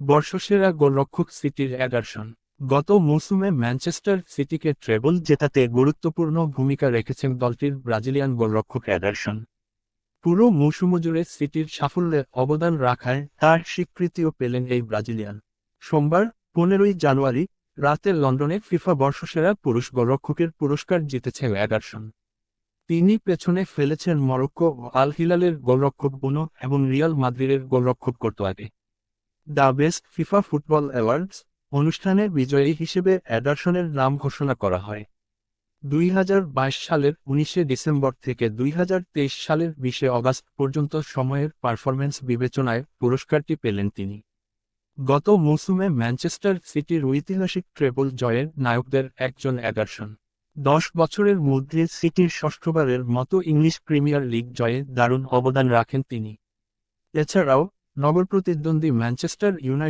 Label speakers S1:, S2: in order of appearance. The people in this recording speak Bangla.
S1: বর্ষসেরা গোলরক্ষক সিটির অ্যাডারসন গত মৌসুমে ম্যানচেস্টার সিটিকে ট্রেবল জেতাতে গুরুত্বপূর্ণ ভূমিকা রেখেছেন দলটির ব্রাজিলিয়ান গোলরক্ষক অ্যাডারসন পুরো মৌসুম জুড়ে সিটির সাফল্যে অবদান রাখায় তার স্বীকৃতিও পেলেন এই ব্রাজিলিয়ান। সোমবার, পনেরোই জানুয়ারি, রাতে লন্ডনে ফিফা বর্ষসেরা পুরুষ গোলরক্ষকের পুরস্কার জিতেছে অ্যাডারসন তিনি পেছনে ফেলেছেন মরক্কো আল হিলালের গোলরক্ষক বুনো এবং রিয়াল মাদ্রিদের গোলরক্ষক কোর্তোয়াকে the best FIFA football awards অনুষ্ঠানে বিজয়ী হিসেবে অ্যাডারসনের নাম ঘোষণা করা হয়। দুই হাজার বাইশ সালের উনিশে ডিসেম্বর থেকে দুই হাজার তেইশ সালের বিশে অগাস্ট পর্যন্ত সময়ের পারফরমেন্স বিবেচনায় পুরস্কারটি পেলেন তিনি। গত মৌসুমে ম্যানচেস্টার সিটির ঐতিহাসিক ট্রেবল জয়ের নায়কদের একজন অ্যাডারসন। দশ বছরের মধ্যে সিটির ষষ্ঠবারের মতো ইংলিশ প্রিমিয়ার লিগ জয়ে দারুণ অবদান রাখেন তিনি। এছাড়াও নগর প্রতিদ্বন্দ্বী ম্যানচেস্টার ইউনাইটেড